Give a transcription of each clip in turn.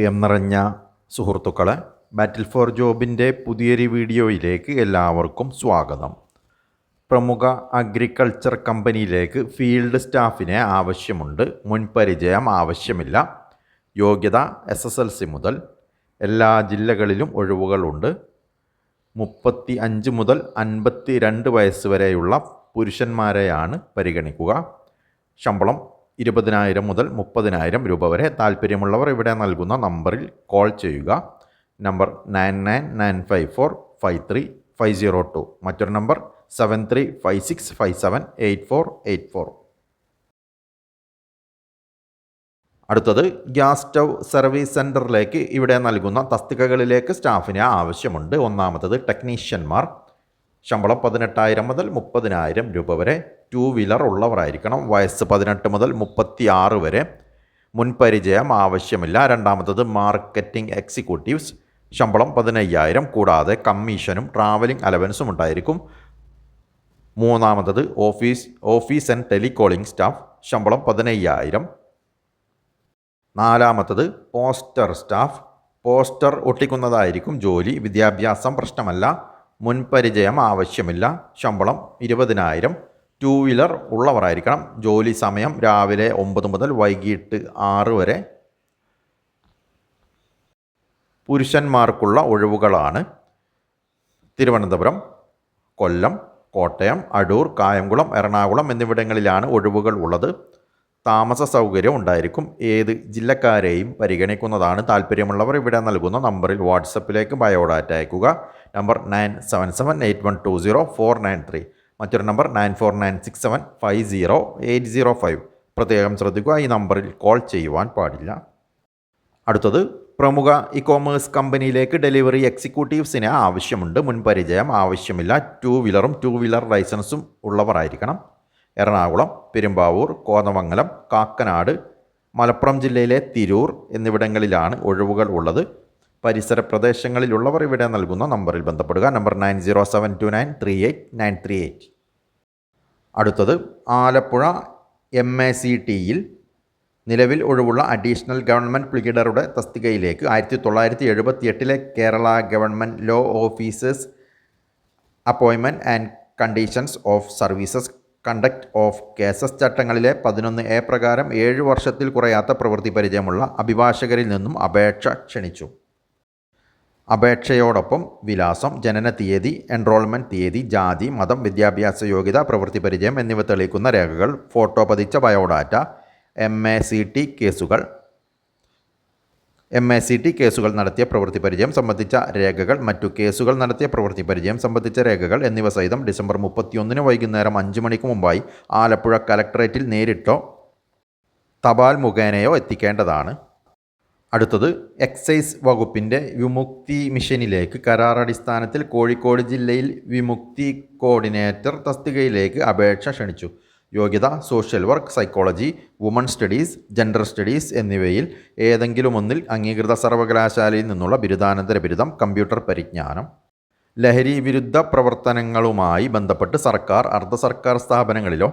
പ്രിയം നിറഞ്ഞ സുഹൃത്തുക്കളെ ബാറ്റിൽ ഫോർ ജോബിന്റെ പുതിയൊരു വീഡിയോയിലേക്ക് എല്ലാവർക്കും സ്വാഗതം. പ്രമുഖ അഗ്രികൾച്ചർ കമ്പനിയിലേക്ക് ഫീൽഡ് സ്റ്റാഫിനെ ആവശ്യമുണ്ട്. മുൻപരിചയം ആവശ്യമില്ല. യോഗ്യത എസ് എസ് എൽ സി മുതൽ എല്ലാ ജില്ലകളിലും ഒഴിവുകളുണ്ട് മുപ്പത്തി അഞ്ച് മുതൽ അൻപത്തി രണ്ട് വയസ്സ് വരെയുള്ള പുരുഷന്മാരെയാണ് പരിഗണിക്കുക. ശമ്പളം ഇരുപതിനായിരം മുതൽ മുപ്പതിനായിരം രൂപ വരെ. താല്പര്യമുള്ളവർ ഇവിടെ നൽകുന്ന നമ്പറിൽ കോൾ ചെയ്യുക. Number nine nine nine five four five three five zero two. മറ്റൊരു number seven three five six five seven eight four eight four. അടുത്തത് ഗ്യാസ് സ്റ്റൗ സർവീസ് സെന്ററിലേക്ക് ഇവിടെ നൽകുന്ന തസ്തികകളിലേക്ക് സ്റ്റാഫിനെ ആവശ്യമുണ്ട്. ഒന്നാമത്തത് ടെക്നീഷ്യന്മാർ. ശമ്പളം പതിനെട്ടായിരം മുതൽ മുപ്പതിനായിരം രൂപ വരെ. ടു വീലർ ഉള്ളവരായിരിക്കണം. വയസ്സ് പതിനെട്ട് മുതൽ മുപ്പത്തി ആറ് വരെ മുൻപരിചയം ആവശ്യമില്ല. രണ്ടാമത്തത് മാർക്കറ്റിംഗ് എക്സിക്യൂട്ടീവ്സ്. ശമ്പളം പതിനയ്യായിരം കൂടാതെ കമ്മീഷനും ട്രാവലിംഗ് അലവൻസും ഉണ്ടായിരിക്കും. മൂന്നാമത്തത് office office and telecalling staff. ശമ്പളം പതിനയ്യായിരം. നാലാമത്തത് പോസ്റ്റർ സ്റ്റാഫ്. പോസ്റ്റർ ഒട്ടിക്കുന്നതായിരിക്കും ജോലി. വിദ്യാഭ്യാസം പ്രശ്നമല്ല. മുൻപരിചയം ആവശ്യമില്ല. ശമ്പളം ഇരുപതിനായിരം. ടൂ വീലർ ഉള്ളവരായിരിക്കണം. ജോലി സമയം രാവിലെ ഒമ്പത് മുതൽ വൈകിട്ട് ആറ് വരെ. പുരുഷന്മാർക്കുള്ള ഒഴിവുകളാണ്. തിരുവനന്തപുരം കൊല്ലം കോട്ടയം അടൂർ കായംകുളം എറണാകുളം എന്നിവിടങ്ങളിലാണ് ഒഴിവുകൾ ഉള്ളത്. താമസ സൗകര്യം ഉണ്ടായിരിക്കും. ഏത് ജില്ലക്കാരെയും പരിഗണിക്കുന്നതാണ് താല്പര്യമുള്ളവർ. ഇവിടെ നൽകുന്ന നമ്പറിൽ വാട്സപ്പിലേക്ക് ബയോഡാറ്റ അയക്കുക. Number nine seven seven eight one two zero four nine three. മറ്റൊരു number nine four nine six seven five zero eight zero five പ്രത്യേകം ശ്രദ്ധിക്കുക ഈ നമ്പറിൽ കോൾ ചെയ്യുവാൻ പാടില്ല. അടുത്തത് പ്രമുഖ ഇ കോമേഴ്സ് കമ്പനിയിലേക്ക് ഡെലിവറി എക്സിക്യൂട്ടീവ്സിന് ആവശ്യമുണ്ട്. മുൻപരിചയം ആവശ്യമില്ല. ടു വീലറും ടു വീലർ ലൈസൻസും ഉള്ളവരായിരിക്കണം. എറണാകുളം പെരുമ്പാവൂർ കോതമംഗലം കാക്കനാട് മലപ്പുറം ജില്ലയിലെ തിരൂർ എന്നിവിടങ്ങളിലാണ് ഒഴിവുകൾ ഉള്ളത്. പരിസര പ്രദേശങ്ങളിലുള്ളവർ ഇവിടെ നൽകുന്ന നമ്പറിൽ ബന്ധപ്പെടുക. Number nine zero seven two nine three eight nine three eight. അടുത്തത് ആലപ്പുഴ എം എ സി ടിയിൽ നിലവിൽ ഒഴിവുള്ള അഡീഷണൽ ഗവൺമെന്റ് പ്ലീഡറുടെ തസ്തികയിലേക്ക് ആയിരത്തി തൊള്ളായിരത്തി എഴുപത്തി എട്ടിലെ Kerala government law officers അപ്പോയിൻമെന്റ് and conditions of services conduct of cases ചട്ടങ്ങളിലെ പതിനൊന്ന് എ പ്രകാരം ഏഴ് വർഷത്തിൽ കുറയാത്ത പ്രവൃത്തി പരിചയമുള്ള അഭിഭാഷകരിൽ നിന്നും അപേക്ഷ ക്ഷണിച്ചു. അപേക്ഷയോടൊപ്പം വിലാസം ജനന തീയതി എൻറോൾമെന്റ് തീയതി ജാതി മതം വിദ്യാഭ്യാസ യോഗ്യത പ്രവൃത്തി പരിചയം എന്നിവ തെളിയിക്കുന്ന രേഖകൾ ഫോട്ടോ പതിച്ച biodata M A C T കേസുകൾ എം എ സി ടി കേസുകൾ നടത്തിയ പ്രവൃത്തി പരിചയം സംബന്ധിച്ച രേഖകൾ മറ്റു കേസുകൾ നടത്തിയ പ്രവൃത്തി പരിചയം സംബന്ധിച്ച രേഖകൾ എന്നിവ സഹിതം ഡിസംബർ മുപ്പത്തിയൊന്നിന് വൈകുന്നേരം അഞ്ച് മണിക്ക് മുമ്പായി ആലപ്പുഴ കലക്ടറേറ്റിൽ നേരിട്ടോ തപാൽ മുഖേനയോ എത്തിക്കേണ്ടതാണ്. അടുത്തത് എക്സൈസ് വകുപ്പിന്റെ വിമുക്തി മിഷനിലേക്ക് കരാറടിസ്ഥാനത്തിൽ കോഴിക്കോട് ജില്ലയിൽ വിമുക്തി കോർഡിനേറ്റർ തസ്തികയിലേക്ക് അപേക്ഷ ക്ഷണിച്ചു. യോഗ്യത social work psychology woman studies gender studies എന്നിവയിൽ ഏതെങ്കിലും ഒന്നിൽ അംഗീകൃത സർവകലാശാലയിൽ നിന്നുള്ള ബിരുദാനന്തര ബിരുദം കമ്പ്യൂട്ടർ പരിജ്ഞാനം. ലഹരി വിരുദ്ധ പ്രവർത്തനങ്ങളുമായി ബന്ധപ്പെട്ട് സർക്കാർ അർദ്ധ സർക്കാർ സ്ഥാപനങ്ങളിലോ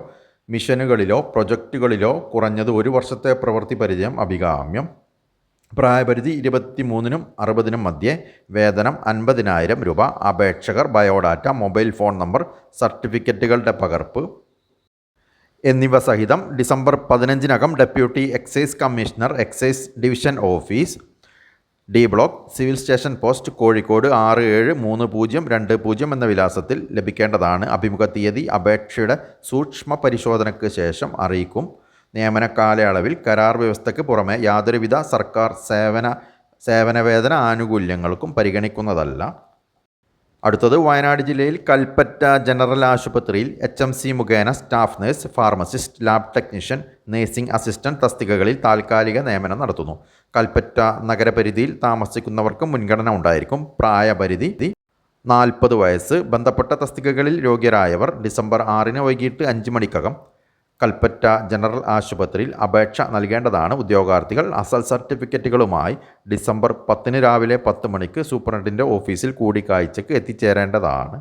മിഷനുകളിലോ പ്രൊജക്റ്റുകളിലോ കുറഞ്ഞത് ഒരു വർഷത്തെ പ്രവൃത്തി പരിചയം അഭികാമ്യം. പ്രായപരിധി ഇരുപത്തി മൂന്നിനും അറുപതിനും മധ്യേ വേതനം അൻപതിനായിരം രൂപ. അപേക്ഷകർ ബയോഡാറ്റ മൊബൈൽ ഫോൺ നമ്പർ സർട്ടിഫിക്കറ്റുകളുടെ പകർപ്പ് എന്നിവ സഹിതം December പതിനഞ്ചിനകം deputy excise commissioner excise division office D block civil station post Kozhikode ആറ് ഏഴ് മൂന്ന് പൂജ്യം രണ്ട് പൂജ്യം എന്ന വിലാസത്തിൽ ലഭിക്കേണ്ടതാണ്. അഭിമുഖ തീയതി അപേക്ഷയുടെ സൂക്ഷ്മ പരിശോധനയ്ക്ക് ശേഷം അറിയിക്കും. നിയമന കാലയളവിൽ കരാർ വ്യവസ്ഥയ്ക്ക് പുറമെ യാതൊരുവിധ സർക്കാർ സേവന സേവനവേതന ആനുകൂല്യങ്ങൾക്കും പരിഗണിക്കുന്നതല്ല. അടുത്തത് വയനാട് ജില്ലയിൽ കൽപ്പറ്റ ജനറൽ ആശുപത്രിയിൽ എച്ച് എം സി മുഖേന staff nurse pharmacist lab technician nursing assistant തസ്തികകളിൽ താൽക്കാലിക നിയമനം നടത്തുന്നു. കൽപ്പറ്റ നഗരപരിധിയിൽ താമസിക്കുന്നവർക്ക് മുൻഗണന ഉണ്ടായിരിക്കും. പ്രായപരിധി നാൽപ്പത് വയസ്സ്. ബന്ധപ്പെട്ട തസ്തികകളിൽ യോഗ്യരായവർ ഡിസംബർ ആറിന് വൈകിട്ട് അഞ്ച് മണിക്കകം കൽപ്പറ്റ ജനറൽ ആശുപത്രിയിൽ അപേക്ഷ നൽകേണ്ടതാണ് ഉദ്യോഗാർത്ഥികൾ. അസൽ സർട്ടിഫിക്കറ്റുകളുമായി ഡിസംബർ പത്തിന് രാവിലെ പത്ത് മണിക്ക് സൂപ്രണ്ടിന്റെ ഓഫീസിൽ കൂടിക്കാഴ്ചയ്ക്ക് എത്തിച്ചേരേണ്ടതാണ്.